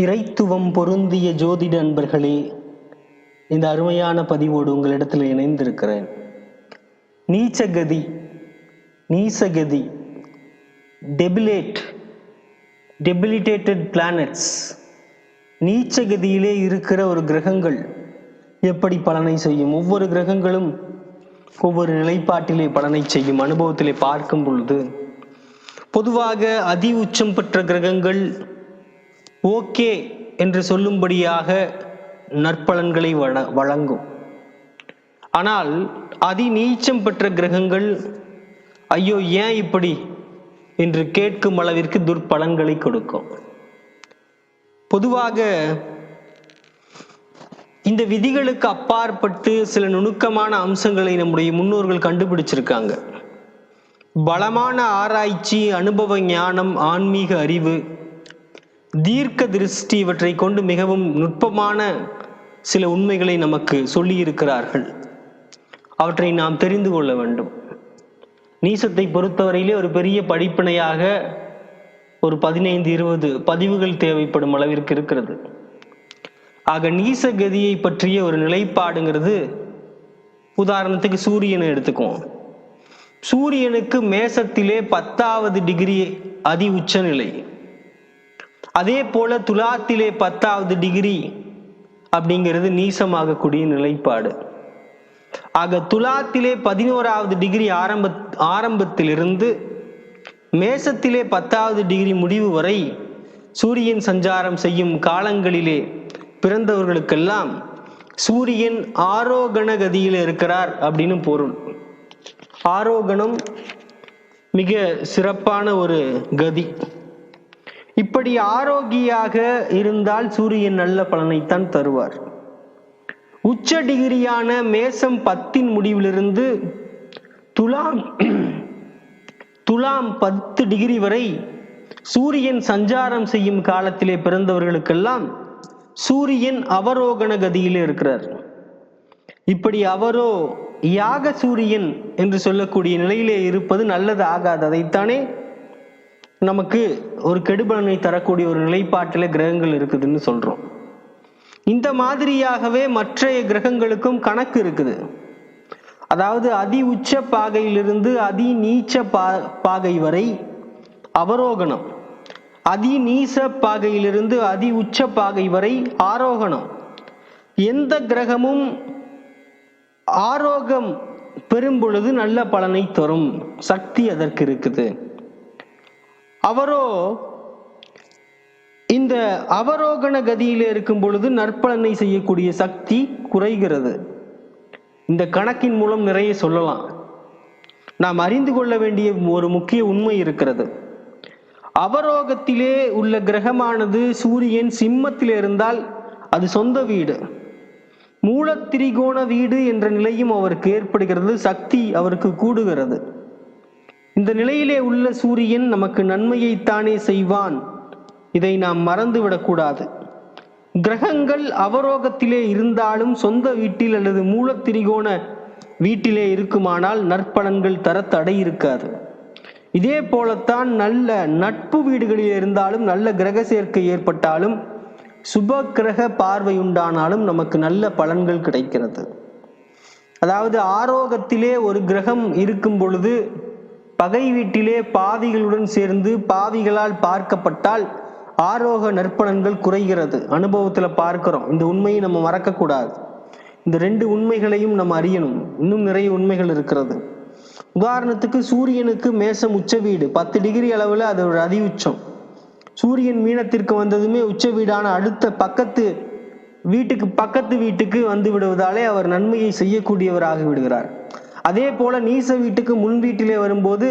இறைத்துவம் பொருந்திய ஜோதிட நண்பர்களே இந்த அருமையான பதிவோடு உங்களிடத்தில் இணைந்திருக்கிறேன். நீச்சகதி நீசகதி டெபிலேட் டெபிலிட்டேட்டட் பிளானட்ஸ் நீச்சகதியிலே இருக்கிற ஒரு கிரகங்கள் எப்படி பலனை செய்யும்? ஒவ்வொரு கிரகங்களும் ஒவ்வொரு நிலைப்பாட்டிலே பலனை செய்யும். அனுபவத்திலே பார்க்கும் பொழுது பொதுவாக அதி உச்சம் பெற்ற கிரகங்கள் ஓகே என்று சொல்லும்படியாக நற்பலன்களை வழங்கும். ஆனால் அதி நீச்சம் பெற்ற கிரகங்கள் ஐயோ ஏன் இப்படி? என்று கேட்கும் அளவிற்கு துர்பலன்களை கொடுக்கும். பொதுவாக இந்த விதிகளுக்கு அப்பாற்பட்டு சில நுணுக்கமான அம்சங்களை நம்முடைய முன்னோர்கள் கண்டுபிடிச்சிருக்காங்க. பலமான ஆராய்ச்சி அனுபவ ஞானம் ஆன்மீக அறிவு தீர்க்க திருஷ்டி இவற்றை கொண்டு மிகவும் நுட்பமான சில உண்மைகளை நமக்கு சொல்லியிருக்கிறார்கள். அவற்றை நாம் தெரிந்து கொள்ள வேண்டும். நீசத்தை பொறுத்தவரையிலே ஒரு பெரிய படிப்பினையாக ஒரு பதினைந்து இருபது பதிவுகள் தேவைப்படும் அளவிற்கு இருக்கிறது. ஆக நீசகதியை பற்றிய ஒரு நிலைப்பாடுங்கிறது உதாரணத்துக்கு சூரியனை எடுத்துக்குவோம். சூரியனுக்கு மேசத்திலே பத்தாவது டிகிரி அதி உச்சநிலை. அதே போல துலாத்திலே பத்தாவது டிகிரி அப்படிங்கிறது நீசமாகக்கூடிய நிலைப்பாடு. ஆக துலாத்திலே பதினோராவது டிகிரி ஆரம்ப ஆரம்பத்திலிருந்து மேசத்திலே பத்தாவது டிகிரி முடிவு வரை சூரியன் சஞ்சாரம் செய்யும் காலங்களிலே பிறந்தவர்களுக்கெல்லாம் சூரியன் ஆரோகண கதியில் இருக்கிறார் அப்படின்னு பொருள். ஆரோகணம் மிக சிறப்பான ஒரு கதி. இப்படி ஆரோக்கியாக இருந்தால் சூரியன் நல்ல பலனைத்தான் தருவார். உச்ச டிகிரியான மேசம் பத்தின் முடிவிலிருந்து துலாம் துலாம் பத்து டிகிரி வரை சூரியன் சஞ்சாரம் செய்யும் காலத்திலே பிறந்தவர்களுக்கெல்லாம் சூரியன் அவரோகண கதியிலே இருக்கிறார். இப்படி அவரோ யாக சூரியன் என்று சொல்லக்கூடிய நிலையிலே இருப்பது நல்லது ஆகாது. அதைத்தானே நமக்கு ஒரு கெடுபலனை தரக்கூடிய ஒரு நிலைப்பாட்டில் கிரகங்கள் இருக்குதுன்னு சொல்றோம். இந்த மாதிரியாகவே மற்றைய கிரகங்களுக்கும் கணக்கு இருக்குது. அதாவது அதி உச்ச பாகையிலிருந்து அதி நீச்ச பா பாகை வரை அவரோகணம். அதி நீச பாகையிலிருந்து அதி உச்ச பாகை வரை ஆரோகணம். எந்த கிரகமும் ஆரோகம் பெறும் பொழுது நல்ல பலனை தரும் சக்தி அதற்கு இருக்குது. அவரோ இந்த அவரோகண கதியில் இருக்கும் பொழுது நற்பலனை செய்யக்கூடிய சக்தி குறைகிறது. இந்த கணக்கின் மூலம் நிறைய சொல்லலாம். நாம் அறிந்து கொள்ள வேண்டிய ஒரு முக்கிய உண்மை இருக்கிறது. அவரோகத்திலே உள்ள கிரகமானது சூரியன் சிம்மத்தில் இருந்தால் அது சொந்த வீடு. மூலத்திரிகோண வீடு என்ற நிலையும் அவருக்கு ஏற்படுகிறது சக்தி அவருக்கு கூடுகிறது. இந்த நிலையிலே உள்ள சூரியன் நமக்கு நன்மையைத்தானே செய்வான். இதை நாம் மறந்துவிடக்கூடாது கிரகங்கள் அவரோகத்திலே இருந்தாலும் சொந்த வீட்டில் அல்லது மூலத்திரிகோண வீட்டிலே இருக்குமானால் நற்பலன்கள் தர தடை இருக்காது. இதே போலத்தான் நல்ல நட்பு வீடுகளில் இருந்தாலும் நல்ல கிரக சேர்க்கை ஏற்பட்டாலும் சுப கிரக பார்வை உண்டானாலும் நமக்கு நல்ல பலன்கள் கிடைக்கிறது. அதாவது ஆரோகத்திலே ஒரு கிரகம் இருக்கும் பொழுது பகை வீட்டிலே பாவிகளுடன் சேர்ந்து பாவிகளால் பார்க்கப்பட்டால் ஆரோக நற்பலன்கள் குறைகிறது. அனுபவத்தில் பார்க்கிறோம். இந்த உண்மையை நம்ம மறக்கக்கூடாது. இந்த ரெண்டு உண்மைகளையும் நம்ம அறியணும். இன்னும் நிறைய உண்மைகள் இருக்கிறது. உதாரணத்துக்கு சூரியனுக்கு மேசம் உச்ச வீடு. பத்து டிகிரி அளவில் அது ஒரு அதி உச்சம் சூரியன் மீனத்திற்கு வந்ததுமே உச்ச வீடான அடுத்த பக்கத்து வீட்டுக்கு பக்கத்து வீட்டுக்கு வந்து விடுவதாலே அவர் நன்மையை செய்யக்கூடியவராக விடுகிறார். அதே போல நீச வீட்டுக்கு முன் வீட்டிலே வரும்போது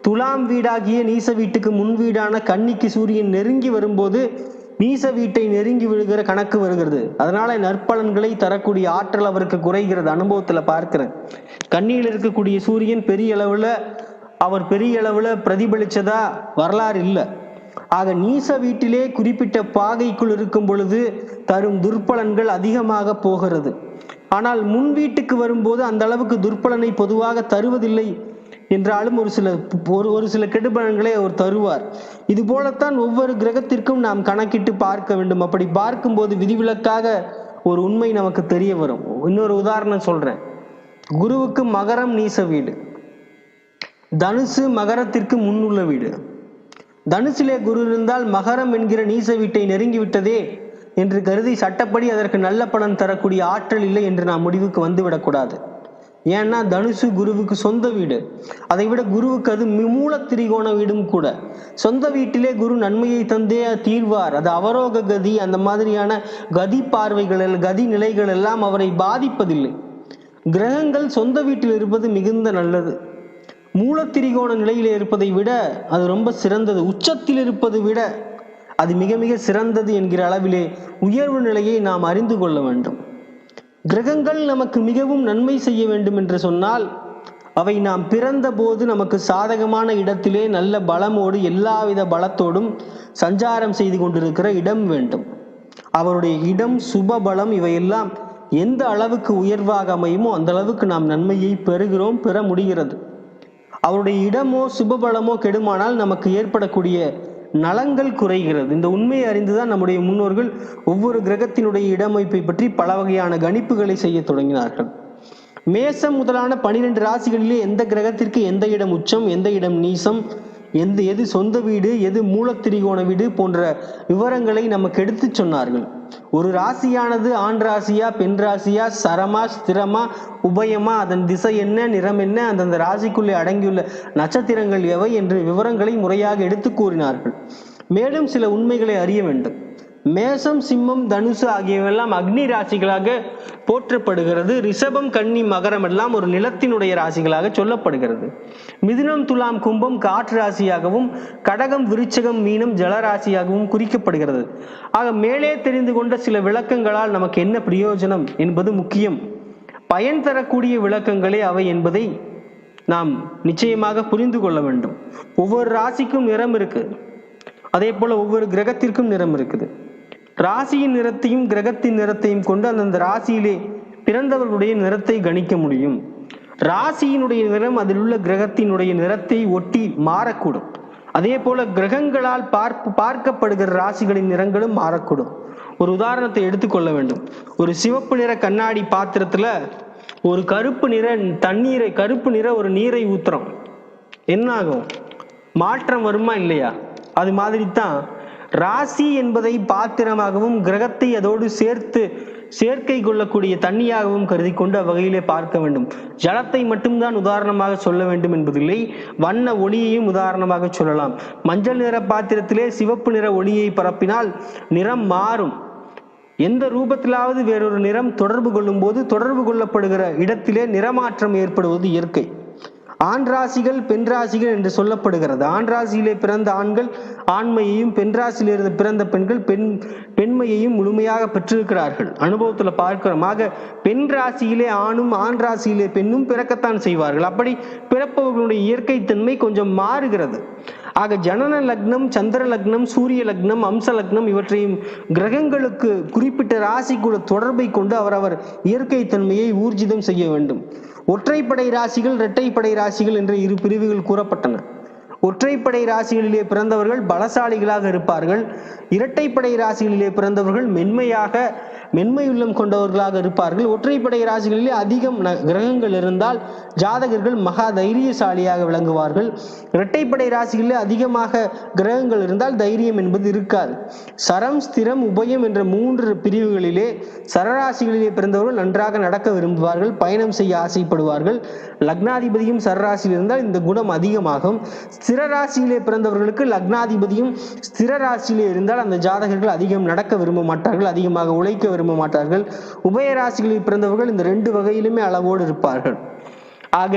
துலாம் வீடாகிய நீச வீட்டுக்கு முன் வீடான கன்னிக்கு சூரியன் நெருங்கி வரும்போது நீச வீட்டை நெருங்கி விழுகிற கணக்கு வருகிறது. அதனால நற்பலன்களை தரக்கூடிய ஆற்றல் அவருக்கு குறைகிறது அனுபவத்துல பார்க்கிறேன். கண்ணியில் இருக்கக்கூடிய சூரியன் பெரிய அளவுல அவர் பெரிய அளவுல பிரதிபலிச்சதா வரலாறு இல்லை. ஆக நீச வீட்டிலே குறிப்பிட்ட பாகைக்குள் இருக்கும் பொழுது தரும் துர்பலன்கள் அதிகமாக போகிறது. ஆனால் முன் வீட்டுக்கு வரும்போது அந்த அளவுக்கு துர்பலனை பொதுவாக தருவதில்லை என்றாலும் ஒரு சில ஒரு ஒரு சில கெடுபலன்களை அவர் தருவார். இது போலத்தான் ஒவ்வொரு கிரகத்திற்கும் நாம் கணக்கிட்டு பார்க்க வேண்டும். அப்படி பார்க்கும்போது விதிவிலக்காக ஒரு உண்மை நமக்கு தெரிய வரும். இன்னொரு உதாரணம் சொல்றேன். குருவுக்கு மகரம் நீச வீடு. தனுசு மகரத்திற்கு முன்னுள்ள வீடு. தனுசிலே குரு இருந்தால் மகரம் என்கிற நீச வீட்டை நெருங்கி விட்டதே என்று கருதி சட்டப்படி அதற்கு நல்ல பலன் தரக்கூடிய ஆற்றல் இல்லை என்று நாம் முடிவுக்கு வந்துவிடக்கூடாது. ஏன்னா தனுசு குருவுக்கு சொந்த வீடு. அதை விட குருவுக்கு அது மூல திரிகோண வீடும் கூட. சொந்த வீட்டிலே குரு நன்மையை தந்தே தீர்வார். அது அவரோக கதி அந்த மாதிரியான கதி பார்வைகள் கதி நிலைகள் எல்லாம் அவரை பாதிப்பதில்லை. கிரகங்கள் சொந்த வீட்டில் இருப்பது மிகுந்த நல்லது. மூலத்திரிகோண நிலையில் இருப்பதை விட அது ரொம்ப சிறந்தது. உச்சத்தில் இருப்பதை விட அது மிக மிக சிறந்தது என்கிற அளவிலே உயர்வு நிலையை நாம் அறிந்து கொள்ள வேண்டும். கிரகங்கள் நமக்கு மிகவும் நன்மை செய்ய வேண்டும் என்று சொன்னால் அவை நாம் பிறந்த போது நமக்கு சாதகமான இடத்திலே நல்ல பலமோடு எல்லாவித பலத்தோடும் சஞ்சாரம் செய்து கொண்டிருக்கிற இடம் வேண்டும். அவருடைய இடம் சுப பலம் இவையெல்லாம் எந்த அளவுக்கு உயர்வாக அமையுமோ அந்த அளவுக்கு நாம் நன்மையை பெறுகிறோம் பெற முடிகிறது. அவருடைய இடமோ சுபபலமோ கெடுமானால் நமக்கு ஏற்படக்கூடிய நலங்கள் குறைகிறது. இந்த உண்மையை அறிந்துதான் நம்முடைய முன்னோர்கள் ஒவ்வொரு கிரகத்தினுடைய இடமைப்பை பற்றி பல வகையான கணிப்புகளை செய்ய தொடங்கினார்கள். மேசம் முதலான பனிரெண்டு ராசிகளிலே எந்த கிரகத்திற்கு எந்த இடம் உச்சம் எந்த இடம் நீசம் எந்த எது சொந்த வீடு எது மூலத்திரிகோண வீடு போன்ற விவரங்களை நமக்கு எடுத்து சொன்னார்கள். ஒரு ராசியானது ஆண் ராசியா பெண் ராசியா சரமா ஸ்திரமா உபயமா அதன் திசை என்ன நிறம் என்ன அந்தந்த ராசிக்குள்ளே அடங்கியுள்ள நட்சத்திரங்கள் எவை என்று விவரங்களை முறையாக எடுத்து கூறினார்கள். மேலும் சில உண்மைகளை அறிய வேண்டும். மேசம் சிம்மம் தனுசு ஆகியவெல்லாம் அக்னி ராசிகளாக போற்றப்படுகிறது. ரிஷபம் கன்னி மகரம் எல்லாம் ஒரு நிலத்தினுடைய ராசிகளாக சொல்லப்படுகிறது. மிதுனம் துலாம் கும்பம் காற்று ராசியாகவும் கடகம் விருச்சகம் மீனம் ஜலராசியாகவும் குறிக்கப்படுகிறது. ஆக மேலே தெரிந்து கொண்ட சில விளக்கங்களால் நமக்கு என்ன பிரயோஜனம் என்பது முக்கியம். பயன் தரக்கூடிய விளக்கங்களே அவை என்பதை நாம் நிச்சயமாக புரிந்து கொள்ள வேண்டும். ஒவ்வொரு ராசிக்கும் நிறம் இருக்கு. அதே போல ஒவ்வொரு கிரகத்திற்கும் நிறம் இருக்குது. ராசியின் நிறத்தையும் கிரகத்தின் நிறத்தையும் கொண்டு அந்தந்த ராசியிலே பிறந்தவர்களுடைய நிறத்தை கணிக்க முடியும். ராசியினுடைய நிறம் அதில் உள்ள கிரகத்தினுடைய நிறத்தை ஒட்டி மாறக்கூடும். அதே போல கிரகங்களால் பார்ப்பு பார்க்கப்படுகிற ராசிகளின் நிறங்களும் மாறக்கூடும். ஒரு உதாரணத்தை எடுத்துக்கொள்ள வேண்டும். ஒரு சிவப்பு நிற கண்ணாடி பாத்திரத்துல ஒரு கருப்பு நிற தண்ணீரை கருப்பு நிற ஒரு நீரை ஊத்துறோம். என்ன ஆகும் மாற்றம் வருமா இல்லையா? அது மாதிரி தான் ராசி என்பதை பாத்திரமாகவும் கிரகத்தை அதோடு சேர்த்து சேர்க்கை கொள்ளக்கூடிய தண்ணியாகவும் கருதி கொண்டு அவ்வகையிலே பார்க்க வேண்டும். ஜலத்தை மட்டும்தான் உதாரணமாக சொல்ல வேண்டும் என்பதில்லை வண்ண ஒளியையும் உதாரணமாக சொல்லலாம். மஞ்சள் நிற பாத்திரத்திலே சிவப்பு நிற ஒளியை பரப்பினால் நிறம் மாறும். எந்த ரூபத்திலாவது வேறொரு நிறம் தொடர்பு கொள்ளும் போது தொடர்பு கொள்ளப்படுகிற இடத்திலே நிறமாற்றம் ஏற்படுவது இயற்கை. ஆண் ராசிகள் பெண் ராசிகள் என்று சொல்லப்படுகிறது. ஆண் ராசியிலே பிறந்த ஆண்கள் ஆண்மையையும் பெண் ராசியிலிருந்து பிறந்த பெண்கள் பெண் பெண்மையையும் முழுமையாக பெற்றிருக்கிறார்கள். அனுபவத்தில் பார்க்கிறோம் ஆக பெண் ராசியிலே ஆணும் ஆண் ராசியிலே பெண்ணும் பிறக்கத்தான் செய்வார்கள். அப்படி பிறப்பவர்களுடைய இயற்கை தன்மை கொஞ்சம் மாறுகிறது. ஆக ஜனன லக்னம் சந்திர லக்னம் சூரிய லக்னம் அம்ச லக்னம் இவற்றையும் கிரகங்களுக்கு குறிப்பிட்ட ராசிக்குள்ள தொடர்பை கொண்டு அவரவர் இயற்கை தன்மையை ஊர்ஜிதம் செய்ய வேண்டும். ஒற்றைப்படை ராசிகள் இரட்டைப்படை ராசிகள் என்ற இரு பிரிவுகள் கூறப்பட்டன. ஒற்றைப்படை ராசிகளிலே பிறந்தவர்கள் பலசாலிகளாக இருப்பார்கள். இரட்டைப்படை ராசிகளிலே பிறந்தவர்கள் மென்மையாக மென்மையுள்ளம் கொண்டவர்களாக இருப்பார்கள். ஒற்றைப்படை ராசிகளிலே அதிகம் ந- கிரகங்கள் இருந்தால் ஜாதகர்கள் மகா தைரியசாலியாக விளங்குவார்கள். இரட்டைப்படை ராசிகளிலே அதிகமாக கிரகங்கள் இருந்தால் தைரியம் என்பது இருக்காது. சரம் ஸ்திரம் உபயம் என்ற மூன்று பிரிவுகளிலே சரராசிகளிலே பிறந்தவர்கள் நன்றாக நடக்க விரும்புவார்கள் பயணம் செய்ய ஆசைப்படுவார்கள். லக்னாதிபதியும் சரராசியில் இருந்தால் இந்த குணம் அதிகமாகும். ஸ்திர ராசியிலே பிறந்தவர்களுக்கு லக்னாதிபதியும் ஸ்திர ராசியிலே இருந்தால் அந்த ஜாதகர்கள் அதிகம் நடக்க விரும்ப மாட்டார்கள் அதிகமாக உழைக்க விரும்ப மாட்டார்கள். உபய ராசிகளில் பிறந்தவர்கள் இந்த ரெண்டு வகையிலுமே அளவோடு இருப்பார்கள். ஆக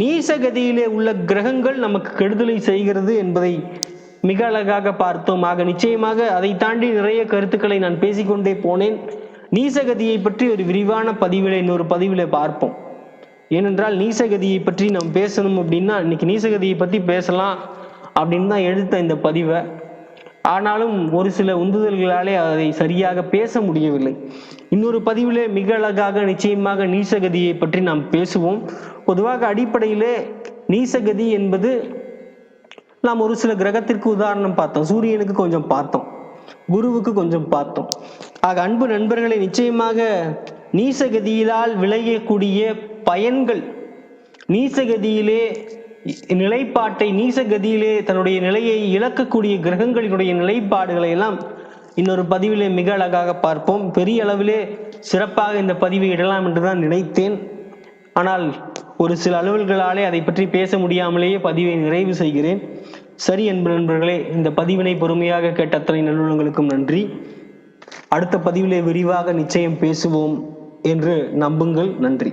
நீசகதியிலே உள்ள கிரகங்கள் நமக்கு கெடுதலை செய்கிறது என்பதை மிக அழகாக பார்த்தோம். ஆக நிச்சயமாக அதை தாண்டி நிறைய கருத்துக்களை நான் பேசிக்கொண்டே போனேன். நீசகதியை பற்றி ஒரு விரிவான பதிவில் இன்னொரு பதிவில் பார்ப்போம். ஏனென்றால் நீசகதியை பற்றி நாம் பேசணும் அப்படின்னா இன்னைக்கு நீசகதியை பற்றி பேசலாம் அப்படின்னு தான் எடுத்த இந்த பதிவை. ஆனாலும் ஒரு சில உந்துதல்களாலே அதை சரியாக பேச முடியவில்லை. இன்னொரு பதிவிலே மிக அழகாக நிச்சயமாக நீசகதியை பற்றி நாம் பேசுவோம். பொதுவாக அடிப்படையிலே நீசகதி என்பது நாம் ஒரு சில கிரகத்திற்கு உதாரணம் பார்த்தோம். சூரியனுக்கு கொஞ்சம் பார்த்தோம். குருவுக்கு கொஞ்சம் பார்த்தோம். ஆக அன்பு நண்பர்களை நிச்சயமாக நீசகதியிலால் விளையக்கூடிய பயன்கள் நீசகதியிலே நிலைப்பாட்டை நீசகதியிலே தன்னுடைய நிலையை இழக்கக்கூடிய கிரகங்களினுடைய நிலைப்பாடுகளை எல்லாம் இன்னொரு பதிவிலே மிக அழகாக பார்ப்போம். பெரிய அளவிலே சிறப்பாக இந்த பதிவை இடலாம் என்றுதான் நினைத்தேன். ஆனால் ஒரு சில அலுவல்களாலே அதை பற்றி பேச முடியாமலேயே பதிவை நிறைவு செய்கிறேன். சரி என்ப நண்பர்களே இந்த பதிவினை பொறுமையாக கேட்ட அத்தனை நல்லுள்ளங்களுக்கும் நன்றி. அடுத்த பதிவிலே விரிவாக நிச்சயம் பேசுவோம் என்று நம்புங்கள். நன்றி.